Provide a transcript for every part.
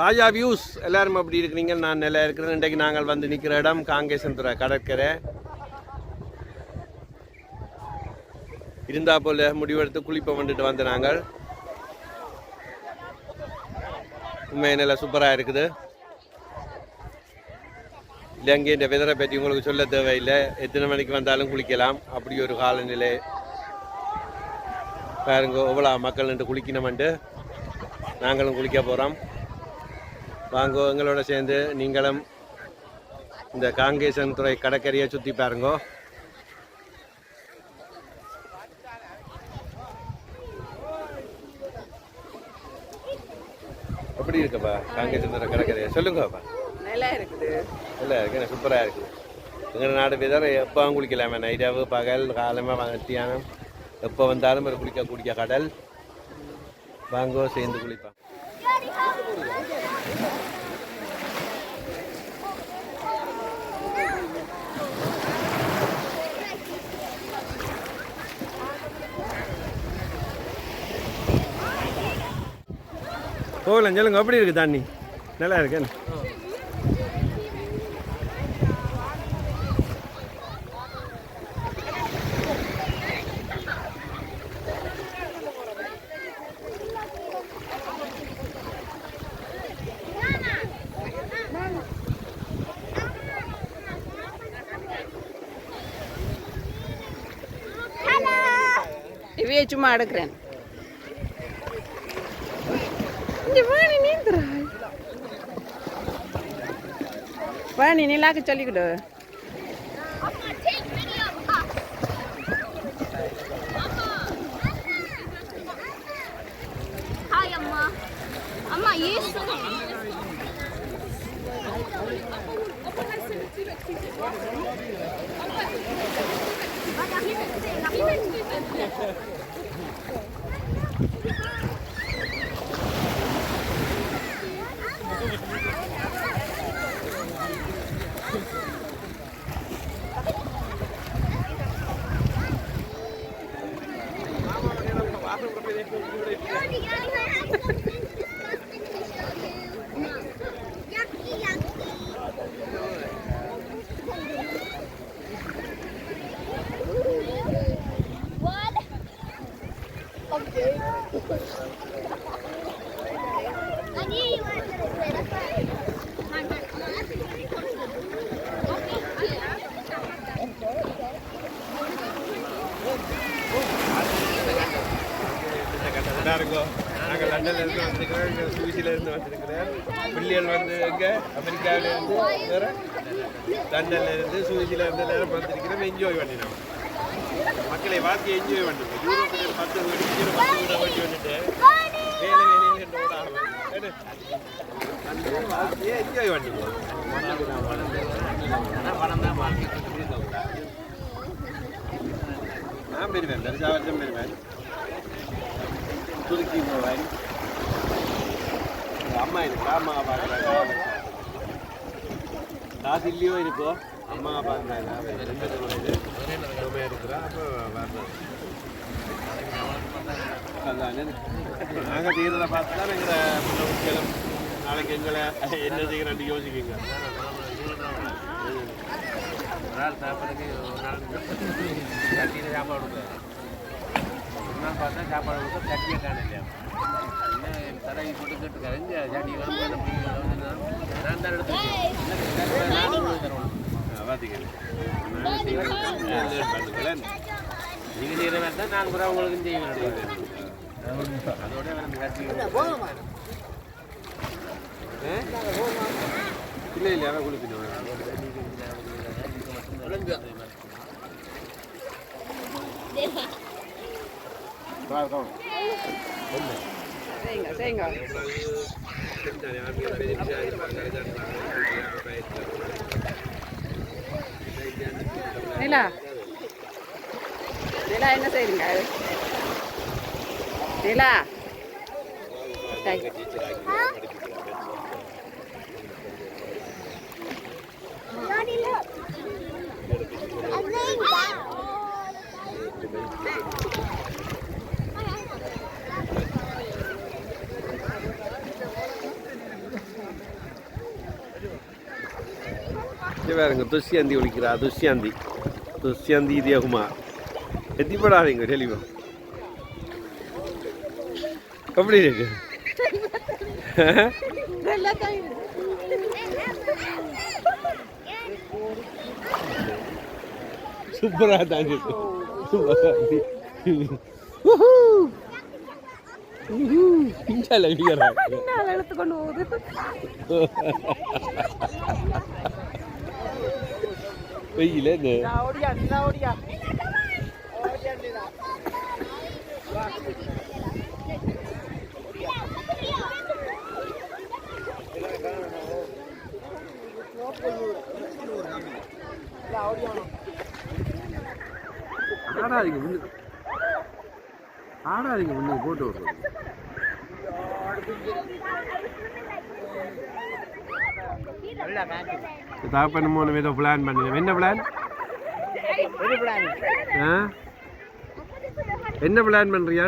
ராஜா views எல்லாரும் அப்படி இருக்கிறீங்க நான் நல்லா இருக்கிறேன். இன்றைக்கு நாங்கள் வந்து நிற்கிற இடம் காங்கேசன்துறை கடற்கரை. இருந்தா போல முடிவெடுத்து குளிப்ப வந்துட்டு வந்து நாங்கள். உண்மை நல்லா சூப்பராக இருக்குது. இலங்கை இந்த வெதரை பற்றி உங்களுக்கு சொல்ல தேவையில்லை. எத்தனை மணிக்கு வந்தாலும் குளிக்கலாம். அப்படி ஒரு காலநிலை. பாருங்க எவ்வளோ மக்கள் நின்று குளிக்கணுமெண்டு நாங்களும் குளிக்க போகிறோம் வாங்கோ எங்களோட சேர்ந்து நீங்களும் இந்த காங்கேசன் துறை கடற்கரையை சுற்றி பாருங்கோ. எப்படி இருக்குப்பா காங்கேசன் துறை கடற்கரையை? சொல்லுங்கப்பா. நல்லா இருக்குது இல்லை இருக்கு சூப்பராக இருக்குது எங்கள் நாடு விதர் எப்போவும் குளிக்கலாமே. நைட்டாவு பகல் காலமாக மத்தியானம். எப்போ வந்தாலும் ஒரு குளிக்க குடிக்க கடல். வாங்கோ சேர்ந்து குளிப்போம். போகலாம் சொல்லுங்க எப்படி இருக்கு தண்ணி? நல்லா இருக்கு இவையே சும்மா எடுக்கிறேன் இங்க வாணி நீந்துறாய் வாணி நீலாக்க சொல்லிக்கிடு ஹாய் அம்மா லண்டன்ல இருந்து வந்திருக்கிறேன். இங்கே சுவிசில இருந்து வந்திருக்கிறேன். பிள்ளைகள் வந்து எங்க அமெரிக்காவில இருந்து வேற லண்டன்ல இருந்து சுவிசில இருந்து நேரம் வந்திருக்கிறோம். என்ஜாய் பண்ணினோம். மக்களை வாழ்க்கையை என்ஜாய் பண்ணுங்க யூரோப்பில் பத்து வீடு இங்கே பத்து வீடு வண்டி வந்துட்டு வேலை வேலையில் என்று வாழ்க்கையே என்ஜாய் அந்த வாழ்க்கையை என்ஜாய் வாழ்க்கை நான் பெறுவேன் தரிசாவச்சம் பெறுவேன் துருக்கி போவேன் அம்மா இருக்கு அம்மா பார்க்குறாங்க காசு இல்லையோ இருக்கோ அம்மா பார்க்குறாங்க ரெண்டு இது. இருக்கிறா அப்போ நாங்கள் தீரதை பார்த்து தான் எங்களை நாளைக்கு எங்களை என்ன செய்கிறேன்னு யோசிக்குங்க ஒரு நாள் சாப்பிட்றதுக்கு ஒரு நாள் சாப்பாடு நாள் பார்த்தா சாப்பாடு கொடுத்தா சட்டியை காணலையா என்ன தடவை போட்டு கேட்டுக்காரு எங்க வந்து நான் தான். நானும் நீங்கள் மாதிரி தான் நான் கூட உங்களுக்கு செய்வேன் அதோட இல்லை இல்லை அவன் குளிக்கணும் Venga, venga. நிலா நிலா என்ன செய்யுங்க நிலா Thank you. பாருங்க துஷ்யந்தி ஒழிக்கிறா துஷ்யந்தி துஷ்யந்தி தேகுமார் எத்திப்படாதீங்க தெளிவா எப்படி இருக்கு சூப்பரா தான் இருக்கு இஞ்சால வீரா பின்னால் இழுத்து கொண்டு போகுது வெயில ஆடாதீங்க முன்னுக்கு ஆடாதீங்க முன்னுக்கு போட்டு விடுறது தாப்பன் மூணு ஏதோ பிளான் பண்ணுங்க என்ன பிளான் ஆ? என்ன பிளான் பண்றியா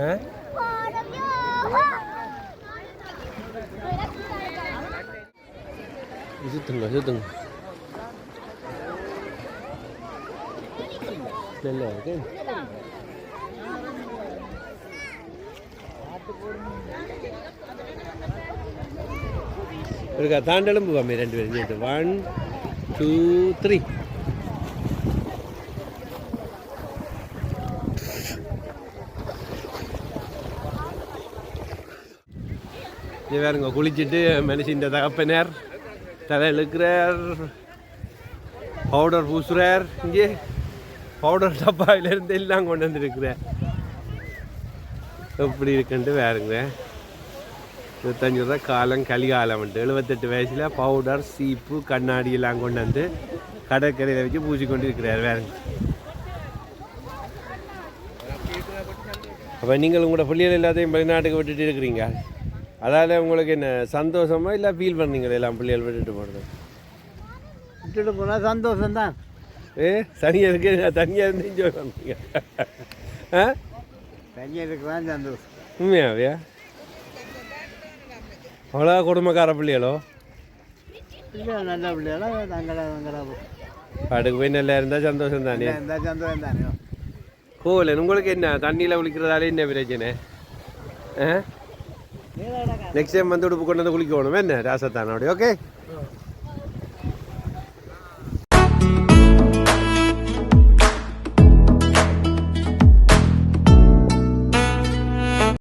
ഏ itu tengah itu tengah. Lelah kan ഒരു കഥാണ്ടളം പോകാം രണ്ടുപേരും one, two, three. இது வேறுங்க குளிச்சுட்டு மனுஷன் தகப்பனர் தலை இழுக்கிறார் பவுடர் பூசுறார். இங்கே பவுடர் டப்பாவிலேருந்து எல்லாம் கொண்டு வந்துருக்கிறார். எப்படி இருக்குன்ட்டு வேறுங்க இருபத்தஞ்சு ரூபா காலம் கலிகாலம் வந்துட்டு எழுபத்தெட்டு வயசில் பவுடர் சீப்பு கண்ணாடி எல்லாம் கொண்டு வந்து கடற்கரையில் வச்சு பூசி கொண்டு இருக்கிறார் வேறுங்க அப்போ நீங்களும் கூட பிள்ளைகள் எல்லாத்தையும் வெளிநாட்டுக்கு விட்டுட்டு இருக்கிறீங்க. அதால் உங்களுக்கு என்ன சந்தோஷமா இல்லை ஃபீல் பண்ணீங்களா எல்லாம் பிள்ளைகள் விட்டுட்டு போகிறது விட்டுட்டு போனால் சந்தோஷம்தான். ஏ தனியாக இருக்கு தனியாக இருந்து என்ஜாய் பண்ணுறீங்க ஆ? தனியாக இருக்கிறதான் சந்தோஷம். உண்மையாவையா அவ்வளோ குடும்பக்கார பிள்ளைகளோ? இல்லை நல்ல பிள்ளைகளா தங்கடா தங்கடா பாட்டுக்கு போய் நல்லா இருந்தால் சந்தோஷம் தானே இருந்தால் சந்தோஷம் தானே கோவில் உங்களுக்கு என்ன தண்ணியில் குளிக்கிறதால என்ன பிரச்சனை? ஆ? நெக்ஸ்ட் டைம் வந்து உடுப்பு கொண்டு வந்து குளிக்க குளிக்கணும் என்ன? ராசத்தானோடைய ஓகே